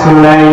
بسم الله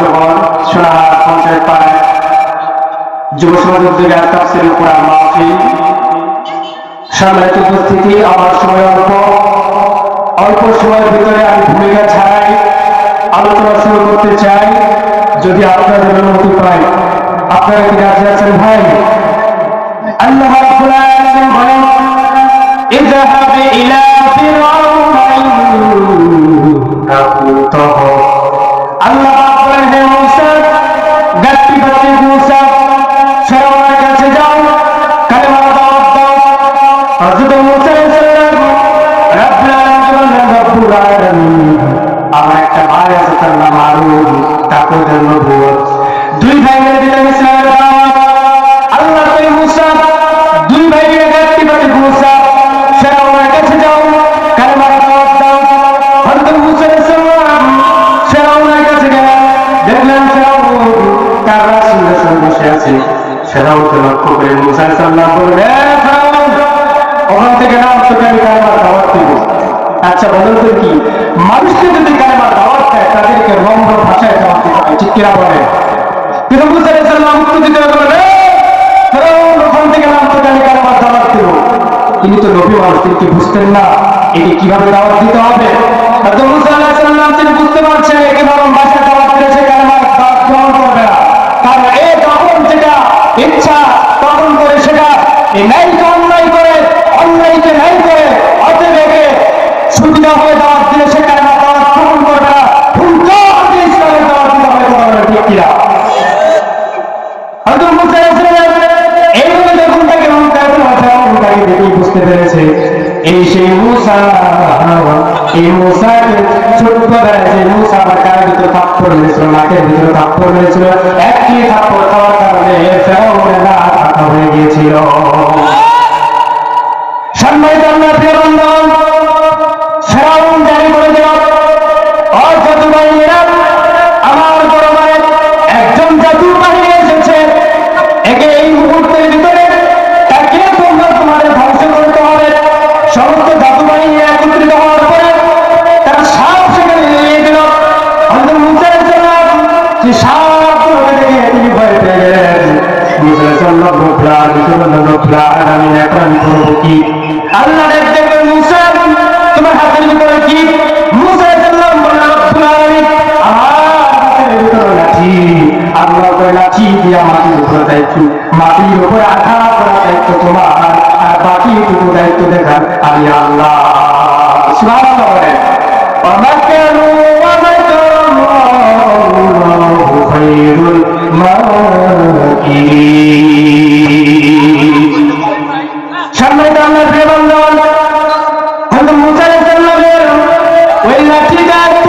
পঞ্চগড় সোনাহাট পঞ্চায়েত পাড়ায় যুব সমাজ উদ্যোগে তাফসির কোরআন মাহফিল সম্মানিত উপস্থিতি, আমার সময় অল্প। অল্প সময়ের ভিতরে আমি ভূমিকা ছাড়াই আলোচনা শুরু করতে চাই। যদি আপনাদের অনুমতি পাই আপনারা কি রাজি আছেন ভাই? আল্লাহ রাব্বুল আলামিন বলেন ইযহাব ইলা ফিরাউন ইন্নাহু তাগা আল্লাহ है ফেরাউন তার রাসূলের বসে আছে ফেরাউনকে লক্ষ্য করে মুসা সাল্লাম বললেন ওখান থেকে নাম তোকে আমি কালেমার দাওয়াত দিব আচ্ছা বলুন তো কি মানুষকে যদি কালেমার দাওয়াত দেয় তাদেরকে রম্ভ ভাষায় দাওয়াত দিতে হয় ঠিক কিনা বলে কিন্তু মুসা সাল্লাম উত্তর দিতে বললেন "এ, ফেরাউন ওখান থেকে নাম তোকে আমি কালেমার দাওয়াত দিব তিনি তো নবী মানুষ তিনি কি বুঝতেন না একে কীভাবে দাওয়াত দিতে হবে মুসা আলাইহিস সালাম তিনি বুঝতে পারছেন একে নরম ভাষায় দাওয়াত দিলে ইচ্ছা তখন করে সেটা ন্যায়কে অন্যায় করে, অন্যায়কে ন্যায় করে, অতএব একে সুবিধা হয়ে দেওয়ার দিলে সেখানে দাওয়াত গ্রহণ করবে না। উল্টো হাতে ইসলামের দাওয়াত দিতে হবে কথা বলে ঠিক কিনা? হয়তো মুসা এইভাবে যখন তাকে বুঝতে পেরেছে এই সেই মুসা এই মুসাকে ছোট্টবেলায় যে মুসা আমার গায়ের ভিতরে থাপ্পড় মেরেছিল ভিতরে থাপ্পড় মেরেছিল একটি থাপ্পড় খাওয়ার দায়িত্ব, মাটির উপরে আঘাত করা দায়িত্ব তোমার, আর বাকিটুকু দায়িত্ব দেখার আমি আল্লাহ। সম্মানিত আল্লাহ প্রেমন্দ মুজাহিদ ওই লাঠি দায়িত্ব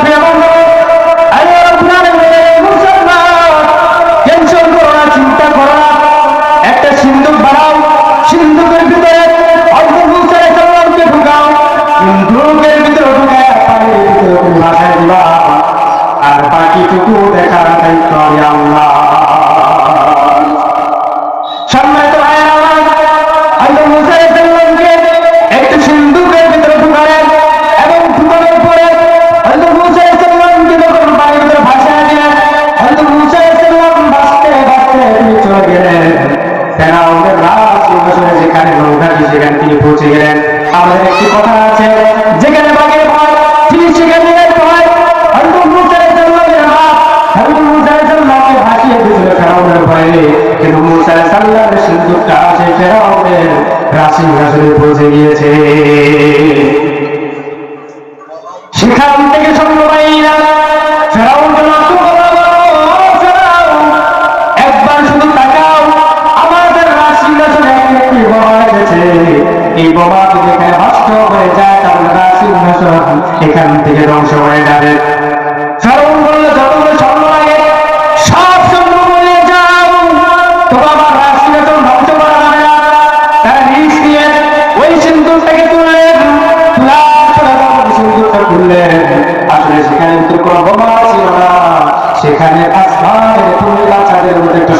হবে ফেরাউনের রাসিংহাসনে পৌঁছে গিয়েছে সেখান থেকে সম্ভব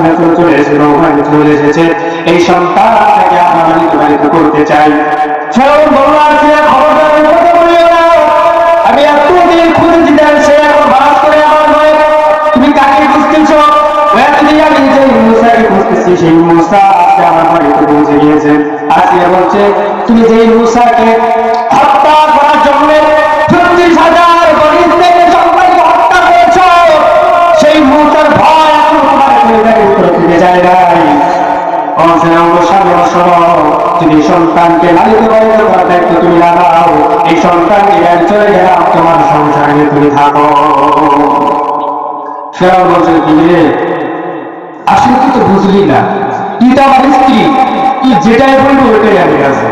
নতুন চলে এসেছে রোহানি চলে এসেছে এই সন্তান আপনাকে আমরা নির্বাহিত করতে চাই আমি এতদিন খুঁজে দিতাম সে এখন বাস করে আমার নয় তুমি কাকে খুঁজতেছো আমার বাড়িতে পৌঁছে গিয়েছে আজকে বলছে তুমি যেই মুসাকে হত্যা সন্তানকে বাড়িতে বাড়িতে করার দায়িত্ব তুমি লাগাও, এই সন্তানকে চলে গেলাম তোমার সংসারে তুমি থাকো। ফেরাও বলছে, তুমি আসলে তুই তো বুঝলি না। তুই তো আমার স্ত্রী, তুই যেটাই বলব ওইটাই আমি আছে।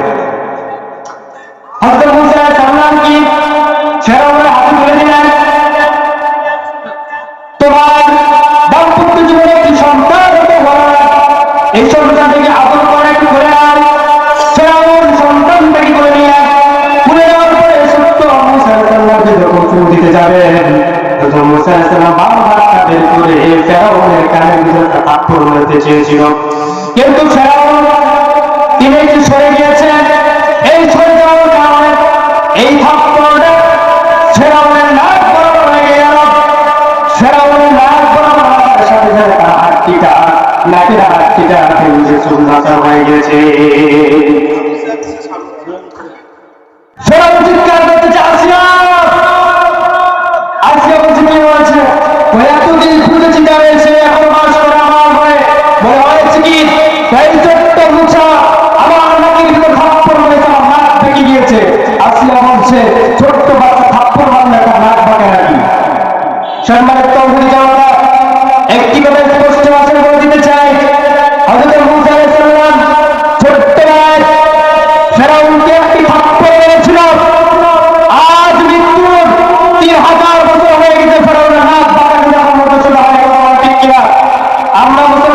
গেছে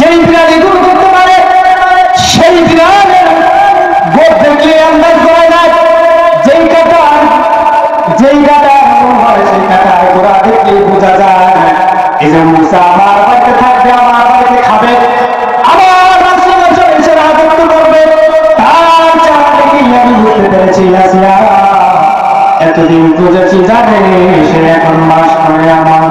যেই বিড়াল ইঁদুর করতে সেই বিড়ালের গোপ দেখলে যেই কাটা যেই কাটা এমন হয় সেই কাটা গোড়া দেখলে বোঝা যায় এই যে এতদিন খুঁজেছি জানে সে এখন বাস করে আমার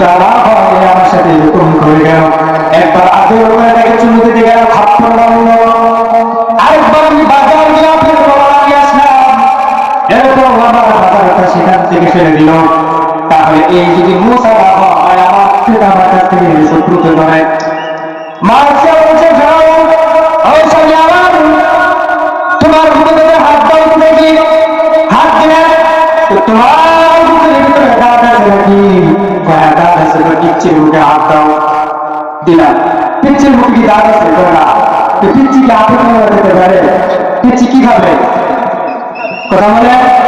না হয় আমার সাথে এরকম করে গেল একবার আদর করে তাকে তাহলে এই যদি শত্রুতে তোমার বুকের হাত দেখি ভিতরে হ্যাঁ দাঁত আছে তো পিচ্ছির মুখে হাত দাও দিলাম পিচ্ছির মুখে কি দাঁত আছে তো না তো পিচ্ছি কি আপনি দিতে পারে পিচ্ছি কি খাবে কথা বলে